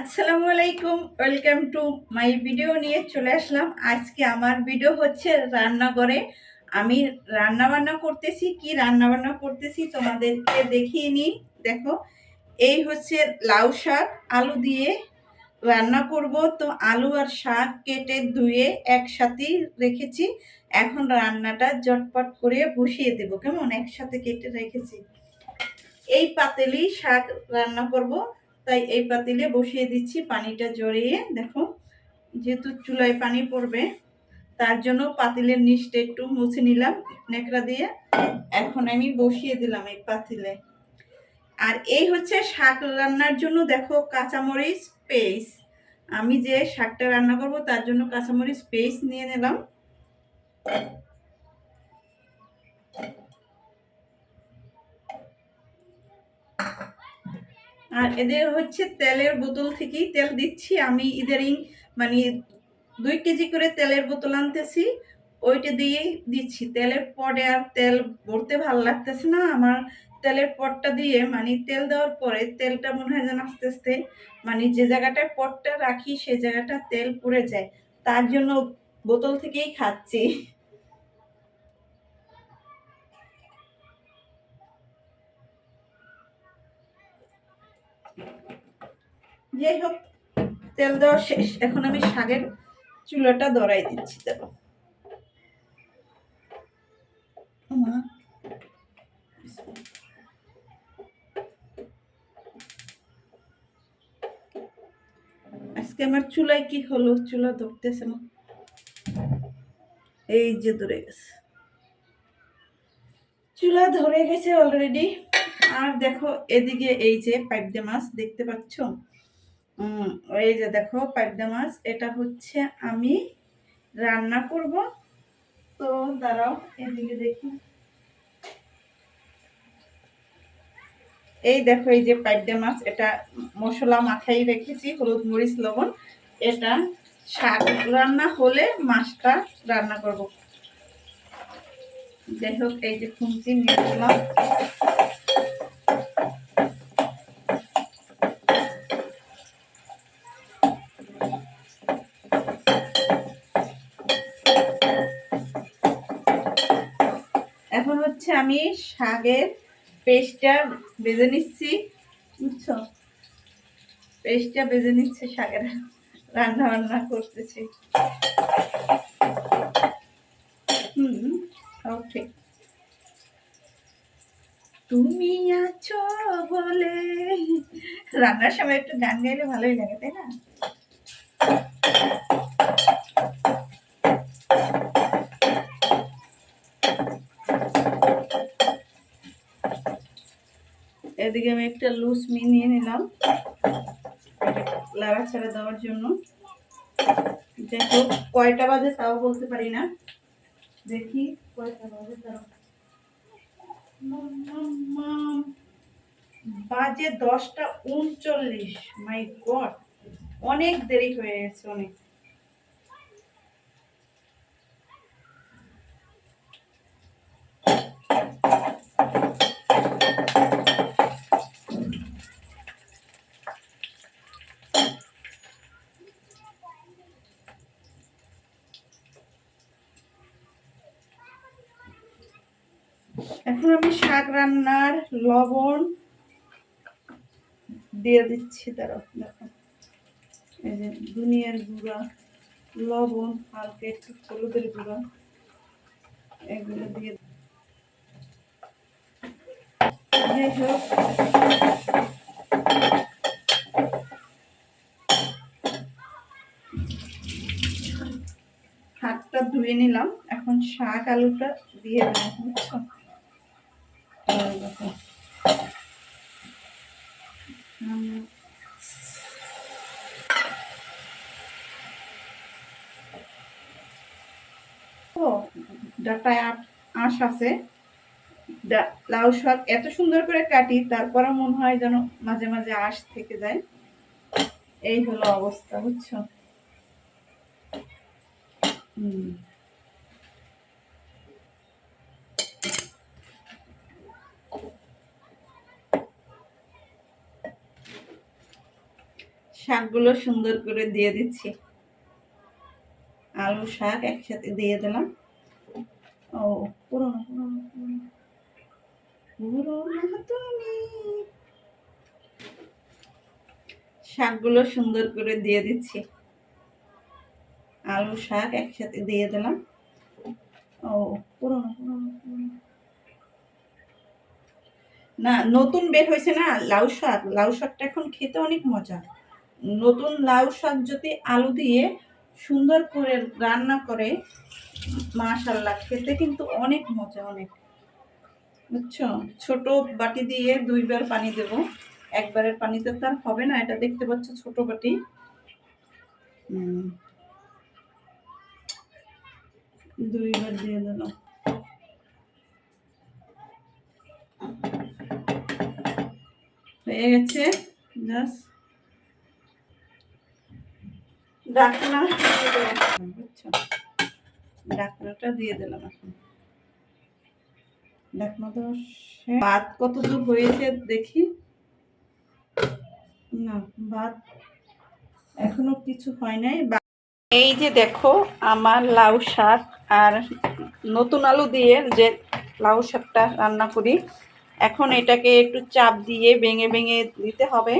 আসসালামু আলাইকুম, welcome to my video নিয়ে চলে আসলাম। আজকে আমার ভিডিও হচ্ছে রান্নাঘরে। আমি রান্না বান্না করতেছি, কি রান্না বান্না করতেছি তোমাদেরকে দেখিয়ে নিই। দেখো, এই হচ্ছে লাউ শাক, আলু দিয়ে রান্না করব। তো আলু আর শাক কেটে ধুয়ে একসাথেই রেখেছি। এখন রান্নাটা জটপট করে বসিয়ে দেব। কেমন? একসাথে কেটে রেখেছি। এই পাতেলেই শাক রান্না করব। তাই এই পাতিলে বসিয়ে দিচ্ছি পানিটা জড়িয়ে, দেখো, যেহেতু চুলায় পানি পড়বে, তার জন্য পাতিলের নিচটা একটু মুছে নিলাম নেকড়া দিয়ে। এখন আমি বসিয়ে দিলাম এই পাতিলে। আর এই হচ্ছে শাক রান্নার জন্য, দেখো, কাঁচামরিচ পেস্ট। আমি যে শাকটা রান্না করব, তার জন্য কাঁচামরিচ পেস্ট নিয়ে নিলাম। আর এদের হচ্ছে তেলের বোতল থেকেই তেল দিচ্ছি। আমি ইদারিং মানে দুই কেজি করে তেলের বোতল আনতেছি, ওইটা দিয়েই দিচ্ছি। তেলের পরে আর তেল ভরতে ভালো লাগতেছে না। আমার তেলের পটটা দিয়ে মানে তেল দেওয়ার পরে তেলটা মনে হয় যেন আস্তে আস্তে মানে যে জায়গাটায় পটটা রাখি সেই জায়গাটা তেল পুড়ে যায়। তার জন্য বোতল থেকেই খাচ্ছি। যাই হোক, তেল দেওয়া শেষ। এখন আমি শাকের চুলাটা ধরাই দিচ্ছি, দেখো। আজকে আমার চুলায় কি হলো? চুলা ধরতেছে না। এই যে ধরে গেছে। চুলা ধরে গেছে অলরেডি আর দেখো, এদিকে এই যে পাইপদে মাছ, দেখতে পাচ্ছ? এই যে দেখো পাইপদা মাছ, এটা হচ্ছে আমি রান্না করব। তো দাঁড়াও, এদিকে দেখি। এই দেখো, এই যে পাইপদা মাছ, এটা মশলা মাখাই রেখেছি, হলুদ, মরিচ, লবণ। এটা শাক রান্না হলে মাছটা রান্না করব। যাই এই যে খুঁটি নিয়ে হচ্ছে আমি শাকের পেস্টটা বেজে নিচ্ছি, বুঝছ? পেস্টটা বেজে নিচ্ছে শাকের রান্না বান্না করতেছি। হুম ঠিক তুমি আছো বলে। রান্নার সময় একটু গান গাইলে ভালোই লাগে, তাই না? এদিকে আমি একটা লুজ মি নিয়ে নিলাম। লাড়া ছাড়া দেওয়ার জন্য। যাই হোক, কয়টা বাজে তাও বলতে পারি না। দেখি কয়টা বাজে তাও। বাজে দশটা উনচল্লিশ। মাই গড অনেক দেরি হয়ে গেছে অনেক। এখন আমি শাক রান্নার লবণ দিয়ে দিচ্ছি তারা দেখো। এই যে দুনিয়ার গুঁড়া, লবণ, হালকা একটু হলুদের গুঁড়া, এগুলো দিয়ে হাতটা ধুয়ে নিলাম। এখন শাক আলুটা দিয়ে দিলাম ডাটায় আঁশ আছে। লাউ শাক এত সুন্দর করে কাটি তারপরে মনে হয় যেন মাঝে মাঝে আঁশ থেকে যায়। এই হলো অবস্থা, বুঝছ? হুম। শাকগুলো সুন্দর করে দিয়ে দিচ্ছি আলু শাক একসাথে দিয়ে দিলাম ও পুরো না, পুরো না, পুরো না। পুরো না তুমি। শাকগুলো সুন্দর করে দিয়ে দিচ্ছি আলু শাক একসাথে দিয়ে দিলাম ও পুরো না, পুরো না, পুরো না। না নতুন বের হয়েছে না লাউ শাক লাউ শাকটা এখন খেতে অনেক মজা নতুন লাউ শাক যদি আলু দিয়ে সুন্দর করে রান্না করে মাশাল্লাহ খেতে কিন্তু অনেক মজা, অনেক। বুঝছ? ছোট বাটি দিয়ে দুইবার পানি দেব। একবারের পানিতে তো আর হবে না, এটা দেখতে পাচ্ছ ছোট বাটি। দুইবার দিয়ে দিলাম হয়ে গেছে? জাস্ট ডাকনা বুঝছ? ডাকনাটা দিয়ে দিলাম এখন। ডাকনা তো ভাত কত দূর হয়েছে দেখি। না ভাত এখনও কিছু হয় নাই। এই যে দেখো, আমার লাউ শাক আর নতুন আলু দিয়ে যে লাউ শাকটা রান্না করি। এখন এটাকে একটু চাপ দিয়ে ভেঙে ভেঙে দিতে হবে।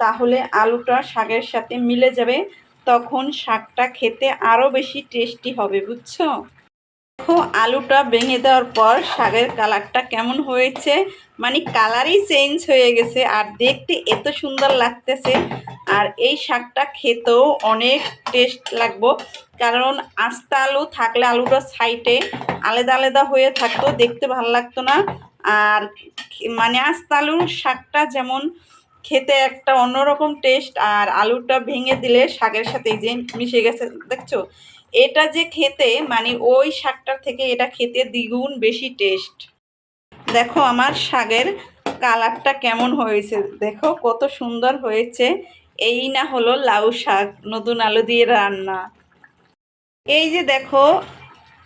তাহলে আলুটা শাকের সাথে মিলে যাবে। তখন শাকটা খেতে আরও বেশি টেস্টি হবে, বুঝছ? দেখো, আলুটা ভেঙে দেওয়ার পর শাকের কালারটা কেমন হয়েছে মানে কালারই চেঞ্জ হয়ে গেছে আর দেখতে এত সুন্দর লাগতেছে। আর এই শাকটা খেতেও অনেক টেস্ট লাগবো, কারণ আস্তা আলু থাকলে আলুটা সাইডে আলাদা আলাদা হয়ে থাকতো, দেখতে ভালো লাগতো না। আর মানে আস্তা আলুর শাকটা যেমন খেতে একটা অন্যরকম টেস্ট আর আলুটা ভেঙে দিলে শাকের সাথে যে মিশে গেছে, দেখছ? এটা যে খেতে মানে ওই শাকটার থেকে এটা খেতে দ্বিগুণ বেশি টেস্ট দেখো আমার শাকের কালারটা কেমন হয়েছে, দেখো কত সুন্দর হয়েছে। এই না হলো লাউ শাক, নতুন আলু দিয়ে রান্না। এই যে দেখো,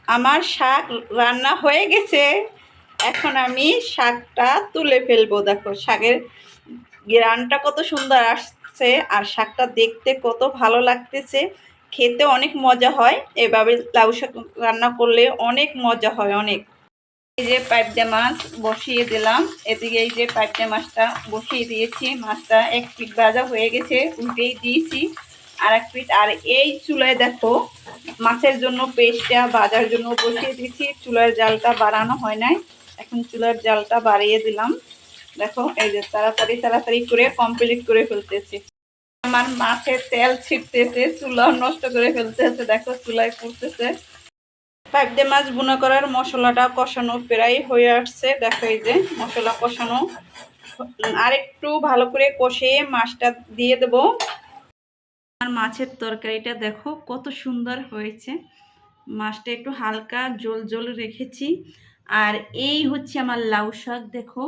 আমার শাক রান্না হয়ে গেছে। এখন আমি শাকটা তুলে ফেলব, দেখো, শাকের গ্রানটা কত সুন্দর আসছে আর শাকটা দেখতে কত ভালো লাগতেছে। খেতে অনেক মজা হয়। এভাবে লাউ শাক রান্না করলে অনেক মজা হয়, অনেক। এই যে পাইপটা মাছ বসিয়ে দিলাম। এদিকে এই যে পাইপটা মাছটা বসিয়ে দিয়েছি। মাছটা এক পিট ভাজা হয়ে গেছে, উল্টেই দিয়েছি আর এক পিট আর এই চুলায় দেখো, মাছের জন্য পেস্টটা বাজার জন্য বসিয়ে দিয়েছি। চুলার জালটা বাড়ানো হয় নাই। এখন চুলার জালটা বাড়িয়ে দিলাম। দেখো, এই যে তাড়াতাড়ি তাড়াতাড়ি করে কমপ্লিট করে ফেলতেছি। আমার মাছের তেল ছিটতেছে, চুলা নষ্ট করে ফেলতেছে, দেখো চুলায় পড়তেছে। পাইপ দিয়ে মাছ বুনা করার মশলাটা কষানো প্রায় হয়ে আসছে। দেখো এই যে মশলা কষানো। আর একটু ভালো করে কষিয়ে মাছটা দিয়ে দেব। আর মাছের তরকারিটা দেখো কত সুন্দর হয়েছে। মাছটা একটু হালকা জল জল রেখেছি। আর এই হচ্ছে আমার লাউ শাক, দেখো।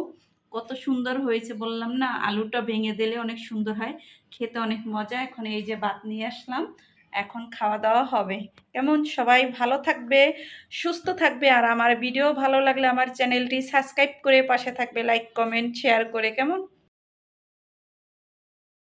কত সুন্দর হয়েছে বললাম না? আলুটা ভেঙে দিলে অনেক সুন্দর হয়। খেতে অনেক মজা। এখন এই যে ভাত নিয়ে আসলাম। এখন খাওয়া দাওয়া হবে। কেমন? সবাই ভালো থাকবে, সুস্থ থাকবে। আর আমার ভিডিও ভালো লাগলে আমার চ্যানেলটি সাবস্ক্রাইব করে পাশে থাকবে। লাইক, কমেন্ট, শেয়ার করে। কেমন?